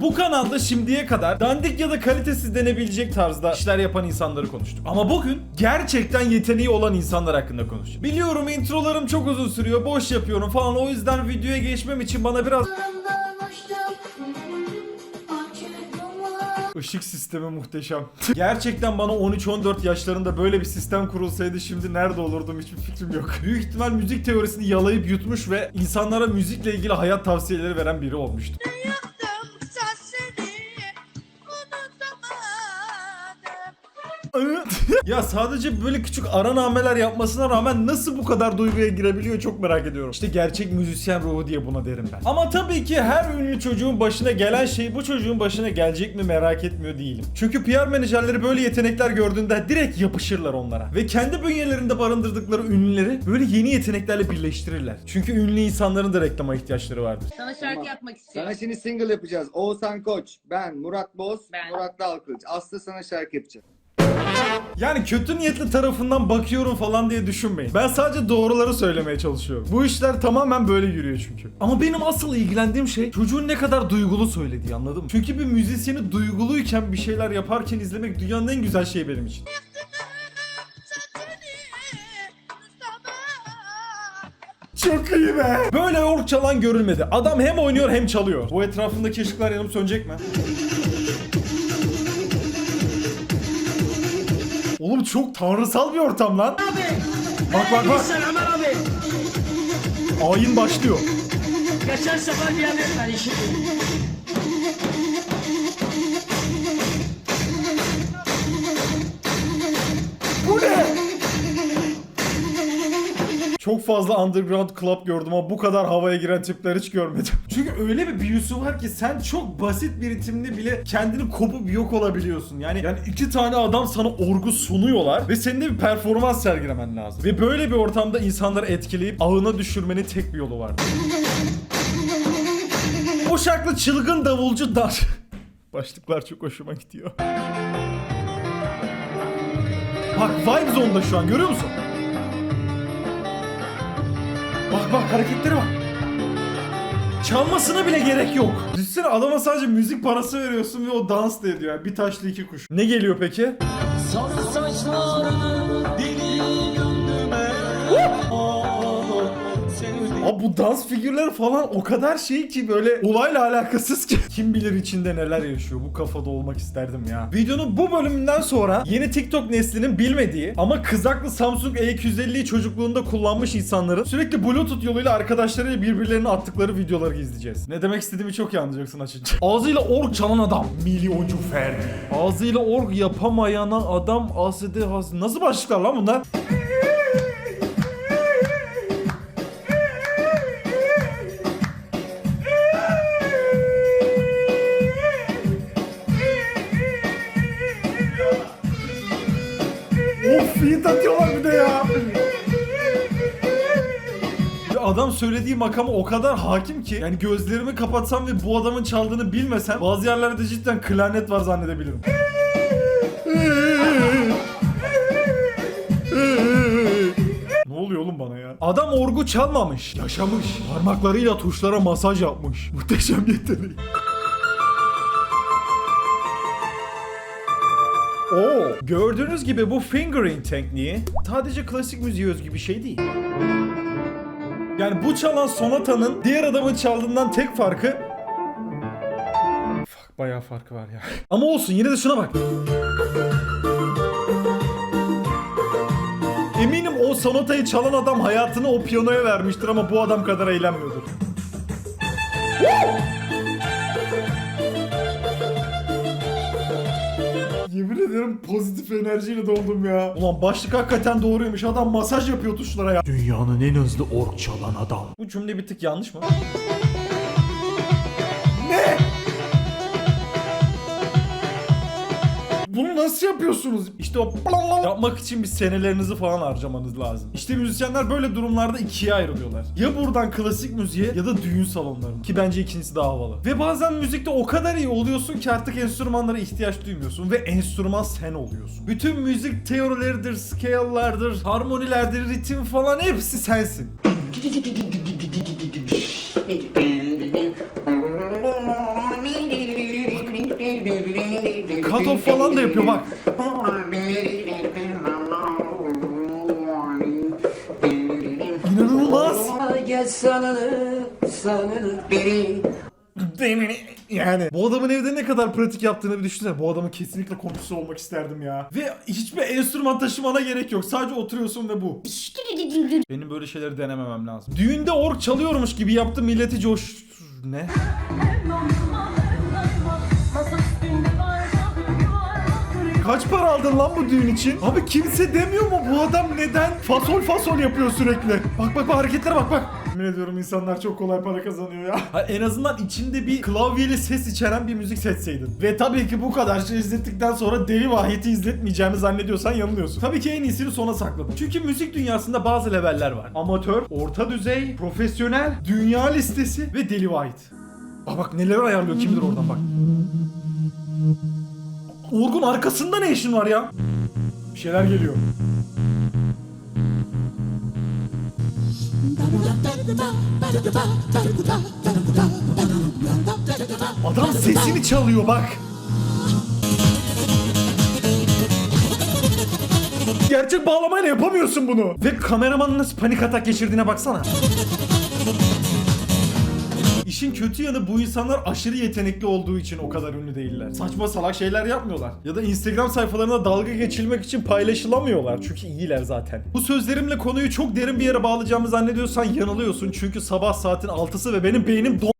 Bu kanalda şimdiye kadar dandik ya da kalitesiz denebilecek tarzda işler yapan insanları konuştuk. Ama bugün gerçekten yeteneği olan insanlar hakkında konuşacağım. Biliyorum introlarım çok uzun sürüyor, boş yapıyorum falan o yüzden videoya geçmem için bana biraz Işık sistemi muhteşem. Gerçekten bana 13-14 yaşlarında böyle bir sistem kurulsaydı şimdi nerede olurdum hiçbir fikrim yok. Büyük ihtimal müzik teorisini yalayıp yutmuş ve insanlara müzikle ilgili hayat tavsiyeleri veren biri olmuştu. ya sadece böyle küçük aranameler yapmasına rağmen nasıl bu kadar duyguya girebiliyor çok merak ediyorum. İşte gerçek müzisyen ruhu diye buna derim ben. Ama tabii ki her ünlü çocuğun başına gelen şey bu çocuğun başına gelecek mi merak etmiyor değilim. Çünkü PR menajerleri böyle yetenekler gördüğünde direkt yapışırlar onlara. Ve kendi bünyelerinde barındırdıkları ünlüleri böyle yeni yeteneklerle birleştirirler. Çünkü ünlü insanların da reklama ihtiyaçları vardır. Sana şarkı yapmak istiyorum. Sana şimdi single yapacağız. Oğuzhan Koç, ben, Murat Boz, Ben. Murat Dalkılıç. Aslı sana şarkı yapacak. Yani kötü niyetli tarafından bakıyorum falan diye düşünmeyin. Ben sadece doğruları söylemeye çalışıyorum. Bu işler tamamen böyle yürüyor çünkü. Ama benim asıl ilgilendiğim şey çocuğun ne kadar duygulu söylediği anladın mı? Çünkü bir müzisyeni duyguluyken bir şeyler yaparken izlemek dünyanın en güzel şeyi benim için. Çok iyi be. Böyle ork çalan görülmedi. Adam hem oynuyor hem çalıyor. Bu etrafındaki ışıklar yanıp sönecek mi? Oğlum çok tanrısal bir ortam lan. Bak bak bak. Ömer abi. Ayin başlıyor. Geçen sefer geldim ben işi. Bu ne? Çok fazla underground club gördüm ama bu kadar havaya giren tipler hiç görmedim. Çünkü öyle bir büyüsü var ki sen çok basit bir ritimle bile kendini kopup yok olabiliyorsun. Yani yani iki tane adam sana orgu sunuyorlar ve senin de bir performans sergilemen lazım. Ve böyle bir ortamda insanları etkileyip ağına düşürmenin tek bir yolu var. o şarklı çılgın davulcu dar. Başlıklar çok hoşuma gidiyor. Bak vibe zone'da şu an görüyor musun? Bak bak hareketlere bak. Çalmasına bile gerek yok. Düşünsene adama sadece müzik parası veriyorsun ve o dans da ediyor. Yani bir taşlı iki kuş. Ne geliyor peki? Sarı saçlarını deli Abi bu dans figürleri falan o kadar şey ki böyle olayla alakasız ki. Kim bilir içinde neler yaşıyor. Bu kafada olmak isterdim ya. Videonun bu bölümünden sonra yeni TikTok neslinin bilmediği ama kızaklı Samsung E250'yi çocukluğunda kullanmış insanların sürekli Bluetooth yoluyla arkadaşlarıyla birbirlerine attıkları videoları izleyeceğiz. Ne demek istediğimi çok iyi anlayacaksın açınca. Ağzıyla org çalan adam. Milyoncu Ferdi. Ağzıyla org yapamayana adam asidi has. Nasıl başlıklar lan bunlar? Feed atıyorlar bir de ya. Adam söylediği makama o kadar hakim ki yani gözlerimi kapatsam ve bu adamın çaldığını bilmesem bazı yerlerde cidden klarnet var zannedebilirim. ne oluyor oğlum bana ya? Adam orgu çalmamış, yaşamış. Parmaklarıyla tuşlara masaj yapmış. Muhteşem yetenek. Oo, gördüğünüz gibi bu fingering tekniği sadece klasik müziğe özgü bir şey değil. Yani bu çalan sonatanın diğer adamın çaldığından tek farkı Fuck, bayağı farkı var ya. Ama olsun yine de şuna bak. Eminim o sonatayı çalan adam hayatını o piyanoya vermiştir ama bu adam kadar eğlenmiyordur. Yemin ederim pozitif enerjiyle doldum ya. Ulan başlık hakikaten doğruymuş. Adam masaj yapıyor tuşlara ya. Dünyanın en hızlı ork çalan adam. Bu cümle bir tık yanlış mı? Ne? Nasıl yapıyorsunuz? İşte o yapmak için bir senelerinizi falan harcamanız lazım. İşte müzisyenler böyle durumlarda ikiye ayrılıyorlar. Ya buradan klasik müziğe ya da düğün salonlarına. Ki bence ikincisi daha havalı. Ve bazen müzikte o kadar iyi oluyorsun ki artık enstrümanlara ihtiyaç duymuyorsun. Ve enstrüman sen oluyorsun. Bütün müzik teorileridir, scale'lardır, harmonilerdir, ritim falan hepsi sensin. Cut off falan da yapıyor bak. İnanılmaz. Yani bu adamın evde ne kadar pratik yaptığını bir düşünsene. Bu adamın kesinlikle komşusu olmak isterdim ya. Ve hiçbir enstrüman taşımana gerek yok. Sadece oturuyorsun ve bu. Benim böyle şeyleri denememem lazım. Düğünde ork çalıyormuş gibi yaptı milleti coş... Ne? Kaç para aldın lan bu düğün için? Abi kimse demiyor mu bu adam neden fasol fasol yapıyor sürekli? Bak bak bak hareketlere bak bak. Yemin ediyorum insanlar çok kolay para kazanıyor ya. Ha, en azından içinde bir klavyeli ses içeren bir müzik seçseydin. Ve tabii ki bu kadar şey izlettikten sonra deli vahiyeti izletmeyeceğimi zannediyorsan yanılıyorsun. Tabii ki en iyisini sona sakladım. Çünkü müzik dünyasında bazı leveller var. Amatör, orta düzey, profesyonel, dünya listesi ve deli vahit. Bak bak neler ayarlıyor kim bilir oradan bak. Orgun arkasında ne işin var ya? Bir şeyler geliyor. Adam sesini çalıyor bak. Gerçek bağlamayla yapamıyorsun bunu. Ve kameramanın nasıl panik atak geçirdiğine baksana. İşin kötü yanı bu insanlar aşırı yetenekli olduğu için o kadar ünlü değiller. Saçma salak şeyler yapmıyorlar. Ya da Instagram sayfalarına dalga geçilmek için paylaşılamıyorlar. Çünkü iyiler zaten. Bu sözlerimle konuyu çok derin bir yere bağlayacağımı zannediyorsan yanılıyorsun. Çünkü sabah saatin 6'sı ve benim beynim don